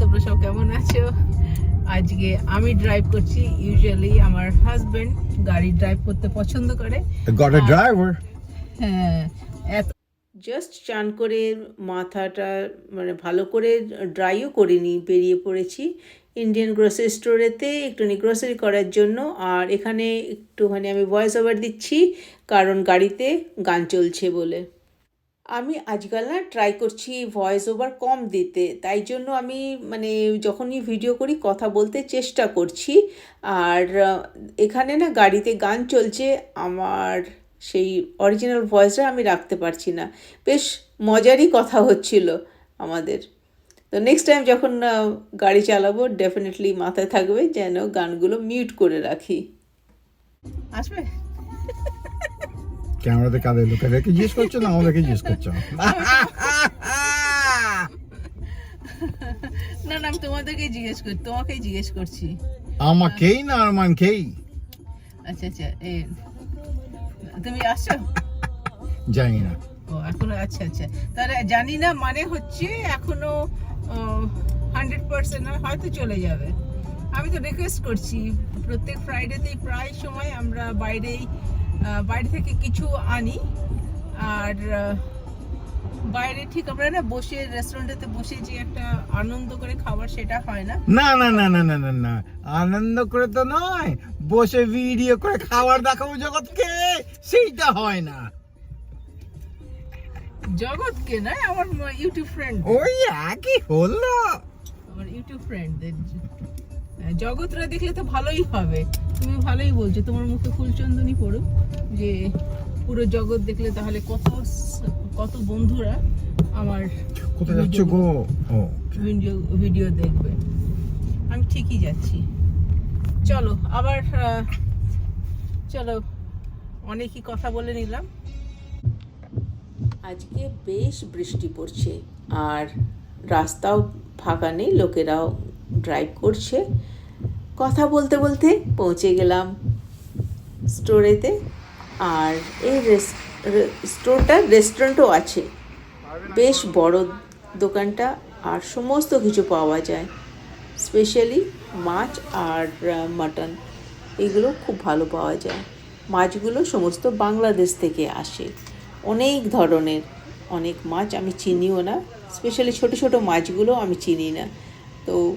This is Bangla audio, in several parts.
তোমরা সব কেমন আছো? আজকে আমি ড্রাইভ করছি ইউজুয়ালি আমার হাজবেন্ড গাড়ি ড্রাইভ করতে পছন্দ করে। Got a driver. হ্যাঁ জাস্ট চান করে মাথাটা মানে ভালো করে ড্রাইও করিনি বেরিয়ে পড়েছি ইন্ডিয়ান গ্রোসারি স্টোরেতে একটুখানি গ্রোসারি করার জন্য। আর এখানে একটুখানি আমি ভয়েস ওভার দিচ্ছি কারণ গাড়িতে গান চলছে বলে। আমি আজকাল না ট্রাই করছি ভয়েস ওভার কম দিতে। তাই জন্য আমি মানে যখনই ভিডিও করি, কথা বলতে চেষ্টা করছি। আর এখানে না গাড়িতে গান চলছে, আমার সেই অরিজিনাল ভয়েসটা আমি রাখতে পারছি না। বেশ মজারই কথা হচ্ছিল আমাদের। তো নেক্সট টাইম যখন গাড়ি চালাবো ডেফিনেটলি মাথায় থাকবে যেন গানগুলো মিউট করে রাখি। আসবে? ক্যামেরাতে কাদের লোকেদেরকে জিজ্ঞেস করছ না আমাদেরকে জিজ্ঞেস করছ? না না আমি তোমাদেরকে জিজ্ঞেস করি তোমাকেই জিজ্ঞেস করছি। আমাকেই না আরমানকেই? আচ্ছা আচ্ছা এ তুমি আসছো? জানি না। ও এখনও আচ্ছা আচ্ছা। তাহলে জানি না মানে হচ্ছে এখনও হান্ড্রেড পার্সেন্ট হয়তো চলে যাবে। আমি তো রিকোয়েস্ট করছি প্রত্যেক ফ্রাইডেতেই প্রায় সময় আমরা বাইরেই বাইরে থেকে কিছু আনি। আর বাইরে ঠিক আমরা না বসে রেস্টুরেন্টেতে বসে যে একটা আনন্দ করে খাবার সেটা হয় না। না না না না না না না। আনন্দ করে তো নয় বসে ভিডিও করে খাবার দেখাবো জগৎকে সেইটা হয় না। জগৎকে না আমার ইউটিউব ফ্রেন্ড ওই একই হলো। আমার ইউটিউব ফ্রেন্ডদের জগৎরা দেখলে তো ভালোই হবে। তুমি ভালোই বলছো। তোমার মুখে ফুলচন্দনই পড়ো যে পুরো জগৎ দেখলে তাহলে কত কত বন্ধুরা আমার কোথায় যাচ্ছ গো? ভিডিও ভিডিও দেখবে। আমি ঠিকই যাচ্ছি। চলো আবার চলো অনেকই কথা বলে নিলাম। আজকে বেশ বৃষ্টি পড়ছে আর রাস্তাও ফাঁকা নেই লোকেরাও ড্রাইভ করছে। কথা বলতে বলতে পৌঁছে গেলাম স্টোরেতে। আর এই স্টোরটা, রেস্টুরেন্টও আছে। বেশ বড় দোকানটা আর সমস্ত কিছু পাওয়া যায়। স্পেশালি মাছ আর মাটন। এগুলো খুব ভালো পাওয়া যায়। মাছগুলো সমস্ত বাংলাদেশ থেকে আসে। অনেক ধরনের, অনেক মাছ আমি চিনিও না। স্পেশালি ছোট ছোট মাছগুলো আমি চিনি না। তো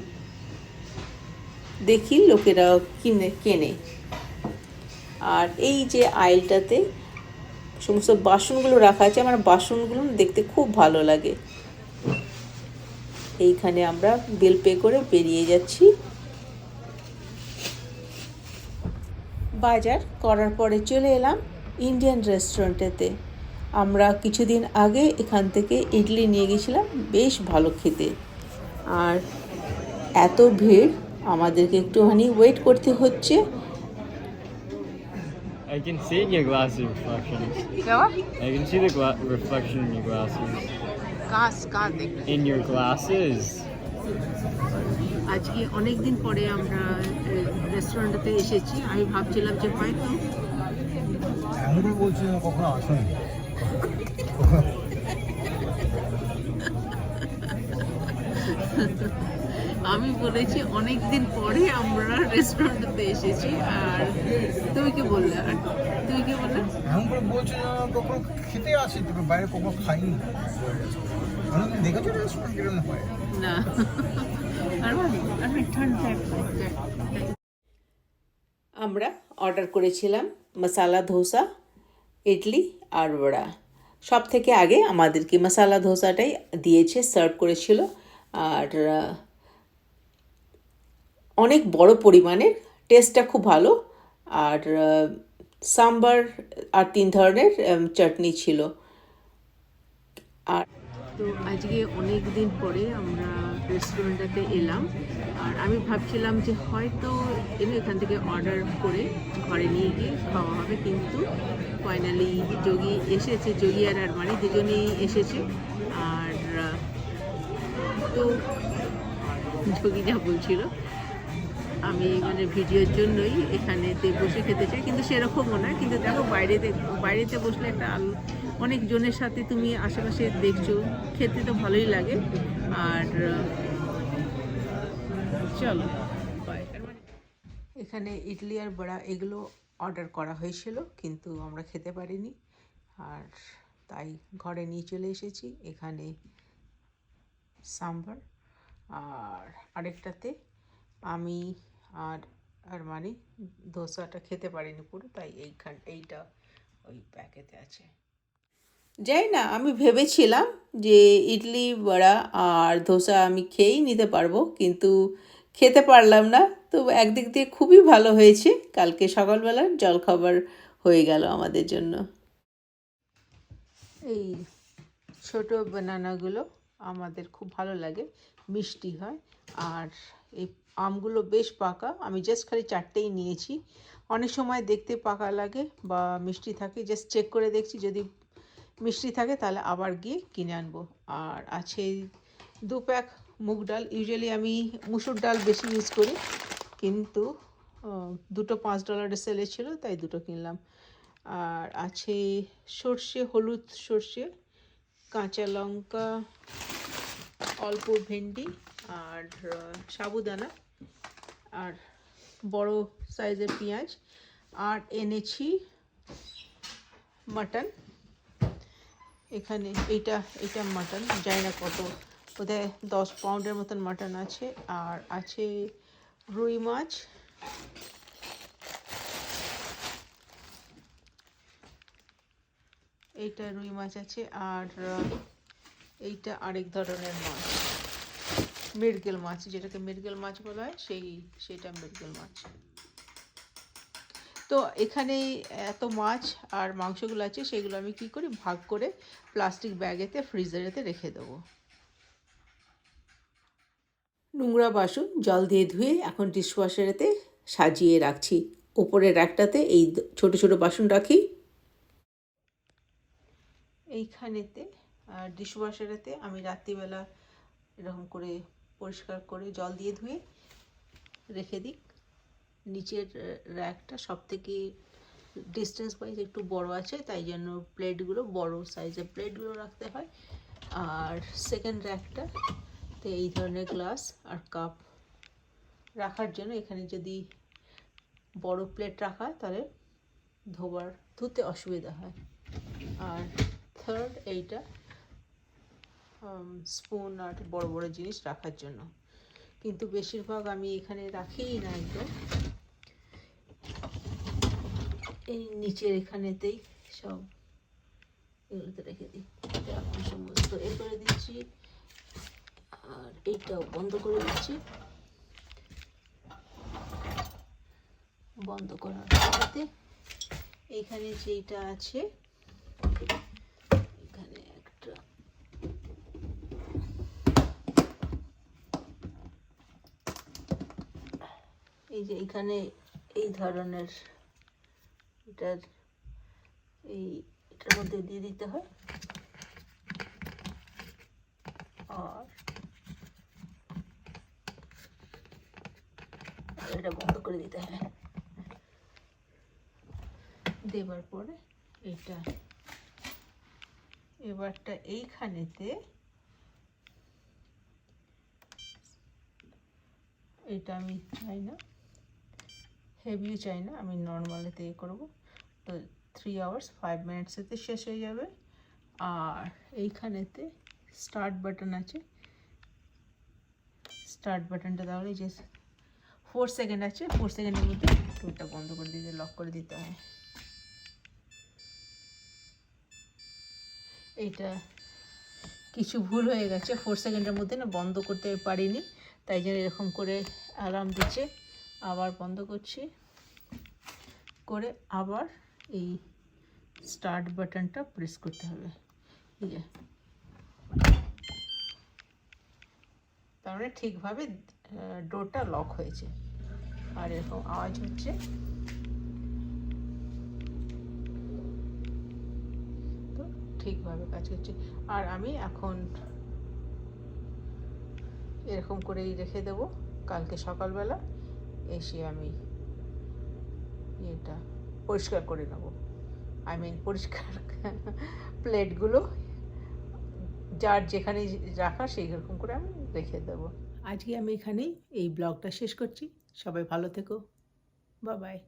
দেখি লোকেরা কিনে, কেনে। আর এই যে আইলটাতে সমস্ত বাসনগুলো রাখা আছে, আমার বাসনগুলো দেখতে খুব ভালো লাগে। এইখানে আমরা বিল পে করে বেরিয়ে যাচ্ছি। বাজার করার পরে চলে এলাম ইন্ডিয়ান রেস্টুরেন্টেতে। আমরা কিছুদিন আগে এখান থেকে ইডলি নিয়ে গেছিলাম, বেশ ভালো খেতে। আর এত ভিড় আমাদেরকে একটুখানি ওয়েট করতে হচ্ছে I can see in your glasses reflections. I can see the gla- reflection in your glasses. কাজ কাজ দেখবে In your glasses? আজকে অনেক দিন পরে আমরা রেস্টুরেন্টে এসেছি আমি ভাবছিলাম যে হয়তো এমন বলছি না কখনো আসেনি আমি বলেছি অনেক দিন পরে আমরা রেস্টুরেন্টে এসেছি। আর তুমি কি বললে? আর তুমি কি বললে? এমন করে বলছি না কখনো খেতে আসি তোকে বাইরে কখনো খাইনি। আমি দেখেছ রেস্টুরেন্ট কীরকম হয়? না। আর আমি back. আমরা অর্ডার করেছিলাম মশালা ধোসা ইডলি আর বড়া। সব থেকে আগে আমাদেরকে মশালা ধোসাটাই দিয়েছে সার্ভ করেছিল। আর অনেক বড় পরিমাণের টেস্টটা খুব ভালো। আর সাম্বার আর তিন ধরনের চাটনি ছিল। আর তো আজকে অনেক দিন পরে আমরা রেস্টুরেন্টটাতে এলাম। আর আমি ভাবছিলাম যে হয়তো এনে এখান থেকে অর্ডার করে ঘরে নিয়ে গিয়ে খাওয়া হবে। কিন্তু ফাইনালি যোগী এসেছে, যোগী আর আরমানি দুজনেই এসেছে। আর তো যোগী যা বলছিল আমি মানে ভিডিওর জন্যই এখানেতে বসে খেতে চাই, কিন্তু সেরকমও না। কিন্তু দেখো বাইরেতে বাইরেতে বসলে একটা অনেক জনের সাথে তুমি আশেপাশে দেখছ, খেতে তো ভালোই লাগে। আর চলো এখানে ইডলি আর বড়া এগুলো অর্ডার করা হয়েছিল, কিন্তু আমরা খেতে পারিনি। আর তাই ঘরে নিয়ে চলে এসেছি। এখানে সাম্বার, আর আরেকটাতে আমি আর আর মানে ধোসাটা খেতে পারিনি পুরো তাই এইখান এইটা ওই প্যাকেটে আছে। যাই না আমি ভেবেছিলাম যে ইডলি বড়া আর ধোসা আমি খেয়েই নিতে পারব কিন্তু খেতে পারলাম না। তো একদিক দিয়ে খুবই ভালো হয়েছে কালকে সকালবেলার জলখাবার হয়ে গেল আমাদের জন্য। এই ছোট বানানাগুলো আমাদের খুব ভালো লাগে মিষ্টি হয় আর এই আমগুলো বেশ পাকা। আমি জাস্ট খালি চারটেই নিয়েছি। অনেক সময় দেখতে পাকা লাগে বা মিষ্টি থাকে। জাস্ট চেক করে দেখছি। যদি মিষ্টি থাকে, তাহলে আবার গিয়ে কিনে আনব। আর আছে দু প্যাক মুগ ডাল। ইউজুয়ালি আমি মুসুর ডাল বেশি ইউজ করি। কিন্তু দুটো পাঁচ ডলারের সেলে ছিল, তাই দুটো কিনলাম। আর আছে সর্ষে, হলুদ সর্ষে, কাঁচা লঙ্কা, অল্প ভেন্ডি। আর সাবুদানা আর বড় সাইজের পেঁয়াজ আর এনেছি মাটন। এখানে এইটা এটা মাটন জানি না কত। বোধহয় দশ পাউন্ডের মতন মাটন আছে। আর আছে রুই মাছ। এইটা রুই মাছ আছে। আর এইটা আরেক ধরনের মাছ। মৃগেল মাছ যেটাকে মৃগেল মাছ বলা হয় সেই সেটা মৃগেল মাছ। তো এখানে এত মাছ আর মাংসগুলো আছে সেগুলো আমি কি করি ভাগ করে প্লাস্টিক ব্যাগেতে ফ্রিজারেতে রেখে দেবো। নোংরা বাসন জল দিয়ে ধুয়ে এখন ডিশওয়াশারেতে সাজিয়ে রাখছি। ওপরের একটাতে এই ছোট ছোট বাসন রাখি। এইখানেতে ডিশওয়াশারেতে আমি রাত্রিবেলা এরকম করে পরিষ্কার করে জল দিয়ে ধুয়ে রেখে দিক। নিচের র্যাকটা সব থেকে ডিস্টেন্স ওয়াইজ একটু বড় আছে, তাই জন্য প্লেটগুলো বড় সাইজের প্লেটগুলো রাখতে হয়। আর সেকেন্ড র্যাকটা তো এই ধরনের গ্লাস আর কাপ রাখার জন্য এখানে যদি বড় প্লেট রাখা তাহলে ধোবার, ধুতে অসুবিধা হয়। আর থার্ড এইটা স্পুন আর বড় বড় জিনিস রাখার জন্য। কিন্তু বেশিরভাগ আমি এখানে রাখিই না একদম। এই নিচের এখানেতেই সব এগুলোতে রেখে দিই। এখন সমস্ত। এ করে দিচ্ছি, আর এইটাও বন্ধ করে দিচ্ছি। বন্ধ করার এখানে যেইটা আছে এখানে একটা এই যে এখানে এই ধরনের এটার, এই এটার মধ্যে দিয়ে দিতে হয়। আর এটা বন্ধ করে দিতে হয়। দেবার পরে এটা, এবারটা এইখানেতে এটা আমি চাই না। হেভিও চাই না আমি নর্মালেতে ইয়ে করব। তো থ্রি আওয়ার্স ফাইভ মিনিটসেতে শেষ হয়ে যাবে। আর এইখানেতে স্টার্ট বাটন আছে। স্টার্ট বাটনটা তাহলে যে ফোর সেকেন্ড আছে। ফোর সেকেন্ডের মধ্যে টুলটা বন্ধ করে দিতে লক করে দিতে হয় এইটা কিছু ভুল হয়ে গেছে। ফোর সেকেন্ডের মধ্যে না বন্ধ করতে পারিনি। তাই জন্য এরকম করে অ্যালার্ম দিচ্ছে। আবার বন্ধ করছি। করে আবার এই স্টার্ট বাটনটা প্রেস করতে হবে। এই যে। মানে ঠিকভাবে ডোরটা লক হয়েছে। আর এরকম আওয়াজ হচ্ছে। তো ঠিকভাবে কাজ করছে। আর আমি এখন এরকম করেই রেখে দেব। কালকে সকালবেলা এসে আমি এটা পরিষ্কার করে নেব। আই মিন পরিষ্কার প্লেটগুলো, যার যেখানে রাখা সেই রকম করে আমি রেখে দেবো। আজকে আমি এখানেই এই ব্লগটা শেষ করছি। সবাই ভালো থেকো। বা বাই